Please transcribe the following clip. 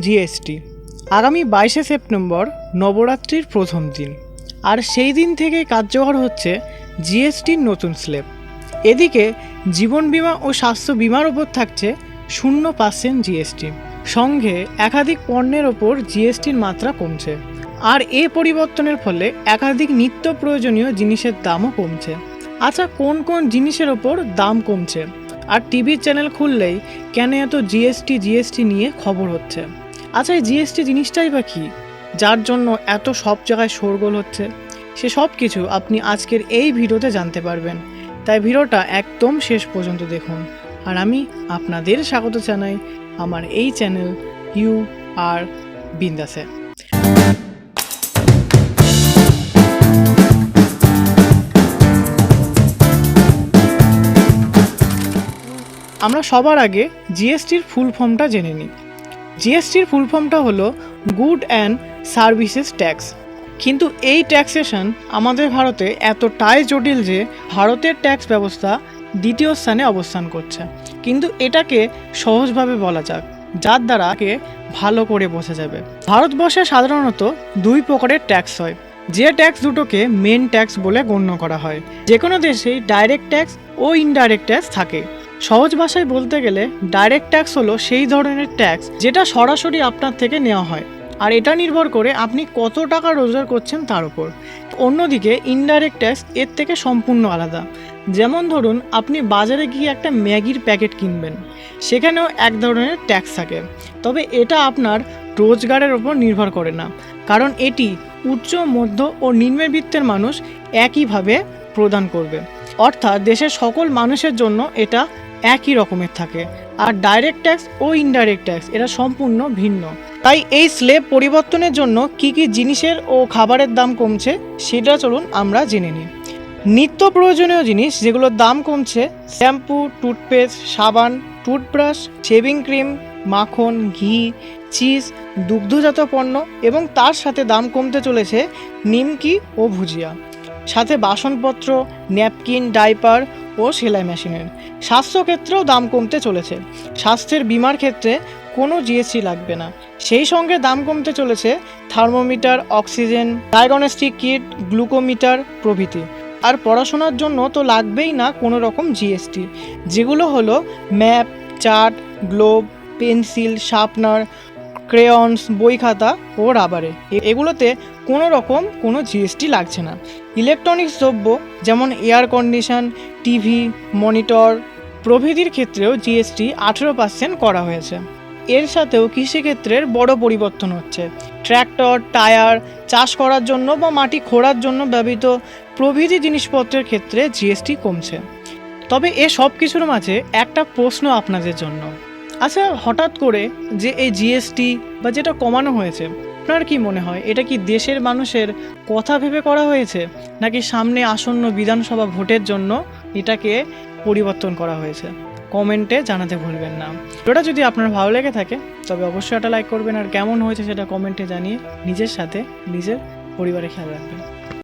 GST. আগামী বাইশে September নবরাত্রির প্রথম দিন। আর সেই দিন থেকেই কার্যকর হচ্ছে জিএসটির নতুন স্লেব। এদিকে জীবন বিমা ও স্বাস্থ্য বিমার ওপর থাকছে শূন্য পার্সেন্ট জিএসটি। সঙ্গে একাধিক পণ্যের ওপর জিএসটির মাত্রা কমছে। আর এ পরিবর্তনের ফলে একাধিক নিত্য প্রয়োজনীয় জিনিসের দামও কমছে। আচ্ছা কোন কোন জিনিসের ওপর দাম কমছে? আর টিভির চ্যানেল খুললেই কেন এত জিএসটি জিএসটি নিয়ে খবর হচ্ছে? আচ্ছা এই জিএসটি জিনিসটাই বা কী? যার জন্য এত সব জায়গায় শোরগোল হচ্ছে? সে সব কিছু আপনি আজকের এই ভিডিওতে জানতে পারবেন। তাই ভিডিওটা একদম শেষ পর্যন্ত দেখুন। আর আমি আপনাদের স্বাগত জানাই আমার এই চ্যানেল ইউ আর বিন্দাসে। আমরা সবার আগে জিএসটির ফুল ফর্মটা জেনে নিই। জিএসটির ফুল ফর্মটা হলো গুড অ্যান্ড সার্ভিসেস ট্যাক্স কিন্তু এই ট্যাক্সেশন আমাদের ভারতে এতটাই জটিল যে ভারতের ট্যাক্স ব্যবস্থা দ্বিতীয় স্থানে অবস্থান করছে। কিন্তু এটাকে সহজভাবে বলা যাক, যার দ্বারা ভালো করে বোঝা যাবে। ভারতবর্ষে সাধারণত দুই প্রকারের ট্যাক্স হয়, যে ট্যাক্স দুটোকে মেন ট্যাক্স বলে গণ্য করা হয়। যে কোনো দেশেই ডাইরেক্ট ট্যাক্স ও ইনডাইরেক্ট ট্যাক্স থাকে। সহজ ভাষায় বলতে গেলে ডাইরেক্ট ট্যাক্স হলো সেই ধরনের ট্যাক্স যেটা সরাসরি আপনার থেকে নেওয়া হয়। আর এটা নির্ভর করে আপনি কত টাকা রোজগার করছেন তার উপর। অন্যদিকে ইনডাইরেক্ট ট্যাক্স এর থেকে সম্পূর্ণ আলাদা। যেমন ধরুন, আপনি বাজারে গিয়ে একটা ম্যাগির প্যাকেট কিনবেন। সেখানেও এক ধরনের ট্যাক্স থাকে। তবে এটা আপনার রোজগারের ওপর নির্ভর করে না। কারণ এটি উচ্চ, মধ্য ও নিম্নবিত্তের মানুষ একইভাবে প্রদান করবে। অর্থাৎ দেশের সকল মানুষের জন্য এটা একই রকমের থাকে। আর ডাইরেক্ট ট্যাক্স ও ইনডাইরেক্ট ট্যাক্স এরা সম্পূর্ণ ভিন্ন। তাই এই স্লেব পরিবর্তনের জন্য কি কি জিনিসের ও খাবারের দাম কমছে, সেটা চলুন আমরা জেনে নিই। নিত্য প্রয়োজনীয় জিনিস, যেগুলোর দাম কমছে, শ্যাম্পু, টুথপেস্ট, সাবান, টুথব্রাশ শেভিং ক্রিম মাখন, ঘি চিজ দুগ্ধজাত পণ্য এবং তার সাথে দাম কমতে চলেছে নিমকি ও ভুজিয়া। সাথে বাসনপত্র, ন্যাপকিন, ডাইপার ও সেলাই মেশিনের। স্বাস্থ্যক্ষেত্রেও দাম কমতে চলেছে। স্বাস্থ্যের বিমার ক্ষেত্রে কোনো জিএসটি লাগবে না। সেই সঙ্গে দাম কমতে চলেছে thermometer, oxygen, diagnostic kit, glucometer প্রভৃতি। আর পড়াশোনার জন্য তো লাগবেই না কোনো রকম জিএসটি যেগুলো হলো map, chart, globe, pencil, sharpener crayons বই খাতা ও রাবারে এগুলোতে কোনো রকম কোনো জিএসটি লাগছে না। ইলেকট্রনিক্স দ্রব্য যেমন এয়ার কন্ডিশন টিভি মনিটর প্রভৃতির ক্ষেত্রেও জিএসটি আঠেরো পার্সেন্ট করা হয়েছে। এর সাথেও কৃষিক্ষেত্রের বড় পরিবর্তন হচ্ছে। ট্র্যাক্টর টায়ার চাষ করার জন্য বা মাটি খোঁড়ার জন্য ব্যবহৃত প্রভৃতি জিনিসপত্রের ক্ষেত্রে জিএসটি কমছে। তবে এ সব কিছুর মাঝে একটা প্রশ্ন আপনাদের জন্য। আচ্ছা হঠাৎ করে যে এই জিএসটি বা যেটা কমানো হয়েছে, আপনার কি মনে হয়? এটা কি দেশের মানুষের কথা ভেবে করা হয়েছে? নাকি সামনে আসন্ন বিধানসভা ভোটের জন্য এটাকে পরিবর্তন করা হয়েছে? কমেন্টে জানাতে ভুলবেন না। ভিডিওটা যদি আপনার ভালো লেগে থাকে, তবে অবশ্যই একটা লাইক করবেন। আর কেমন হয়েছে সেটা কমেন্টে জানিয়ে নিজের সাথে, নিজের পরিবারে খেয়াল রাখবেন।